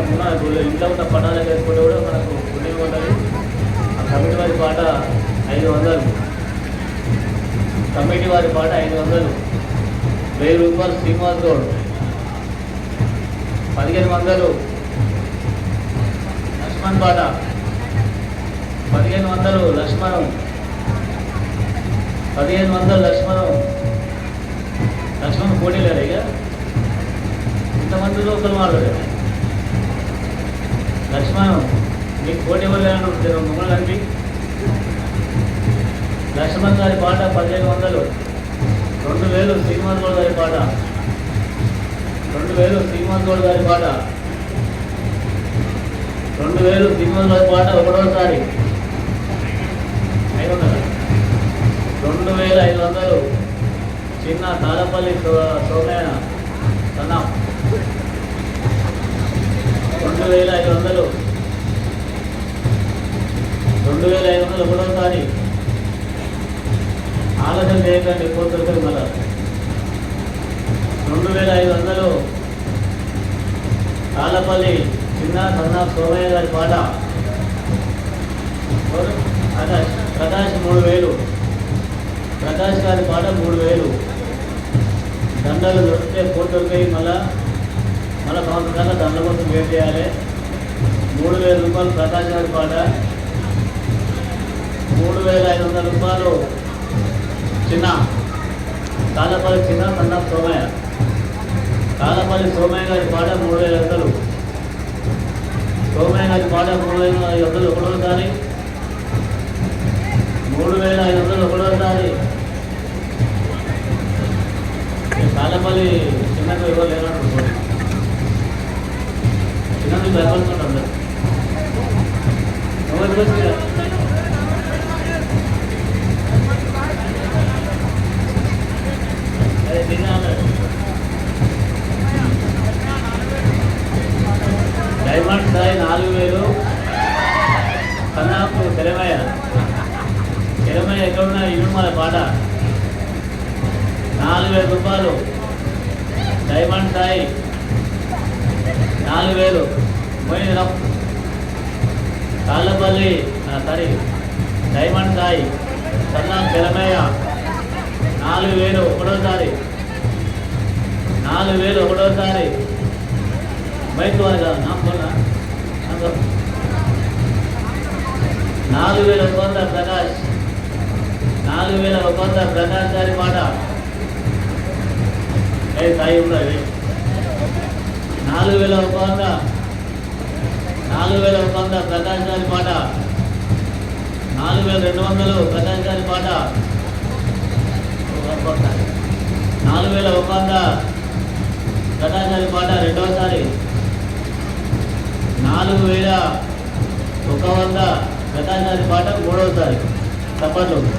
పటాలకు వేసుకుంటే కూడా మనకు పుణ్యం ఉంటుంది ఆ కమిటీ వారి పాట ఐదు వందలు. కమిటీ వారి పాట ఐదు వందలు. వెయ్యి రూపాయలు శ్రీనివాస్ గౌడ్. పదిహేను వందలు. లక్ష్మణ్ పాట. పదిహేను వందలు లక్ష్మణం. పదిహేను వందలు లక్ష్మణం. లక్ష్మణ్ పోటీ లేరు ఇక. ఇంతమందిలో ఒకరు మాట్లాడారు లక్ష్మణ్ మీకు పోటీ ఎవరు లేదంటే మమ్మల్ని కలిపి లక్ష్మణ్ గారి పాట పదిహేను వందలు. రెండు వేలు శ్రీనివాస్ గౌడ్ గారి పాట. రెండు వేలు శ్రీనివాస్ గౌడ్ గారి పాట. రెండు వేలు శ్రీనివాస్ గారి పాట ఒకటోసారి. ఐదు వందలు. రెండు వేల ఐదు వందలు. చిన్న తాళపల్లి సో- సోమయ్య సన్నా. రెండు వేల ఐదు వందలు. రెండు వేల ఐదు వందలు ఒకటోసారి ఆలస్యం చేయకండి పోతుంది మళ్ళా. రెండు వేల ఐదు వందలు. తాళ్ళపల్లి చిన్న సన్న సోమయ్య గారి పాట. ప్రకాష్ ప్రకాష్ మూడు వేలు ప్రకాష్ గారి పాట మూడు వేలు దండలు దొరికితే ఫోటో మళ్ళా. సంవత్సరాల దండల కోసం వెయిట్ చేయాలి. మూడు వేల రూపాయలు ప్రకాష్ గారి పాట. మూడు వేల ఐదు వందల రూపాయలు చిన్న. కాలపల్లి చిన్న సన్న సోమయ్య. కాలపల్లి సోమయ్య గారి పాట మూడు వేల వందలు. సోమయ్య గారి పాట మూడు వేల ఐదు వందలు ఒకటో ఒకటోసారి మూడు వేల ఐదు వందలు ఒకటోసారి కాలపల్లి చిన్నకు ఎవరు లేనట్టు చిన్నది భయపడుతుంటారు ఎవరు వచ్చి అదే తిన్నాను డైమండ్ స్థాయి నాలుగు వేలు. కన్నాపు తెరమయ్య తెరమయ్య ఎక్కడున్నా? ఇల్లు మన పాట. నాలుగు వేల రూపాయలు. డైమండ్ స్థాయి నాలుగు వేలు. పోయిన కాళ్ళపల్లి సారీ డైమండ్ సాయి సన్నా తెరమయ్య నాలుగు వేలు ఒకటోసారి. నాలుగు వేలు ఒకటోసారి. బయట నా నాకున్నా నాలుగు వేల ఒక వంద ప్రకాష్. నాలుగు వేల ఒక వంద ప్రకాష్ గారి మాట. ఏ సాయి ఉన్నది నాలుగు వేల ఒక వంద నాలుగు వేల ఒక వంద ప్రకాష్ గారి పాట. నాలుగు వేల రెండు వందలు ప్రకాష్ గారి పాట. నాలుగు వేల ఒక వంద ప్రకాష్ గారి పాట రెండవసారి. నాలుగు వేల ఒక వంద ప్రకాష్ గారి పాట మూడవసారి. తప్పట్లు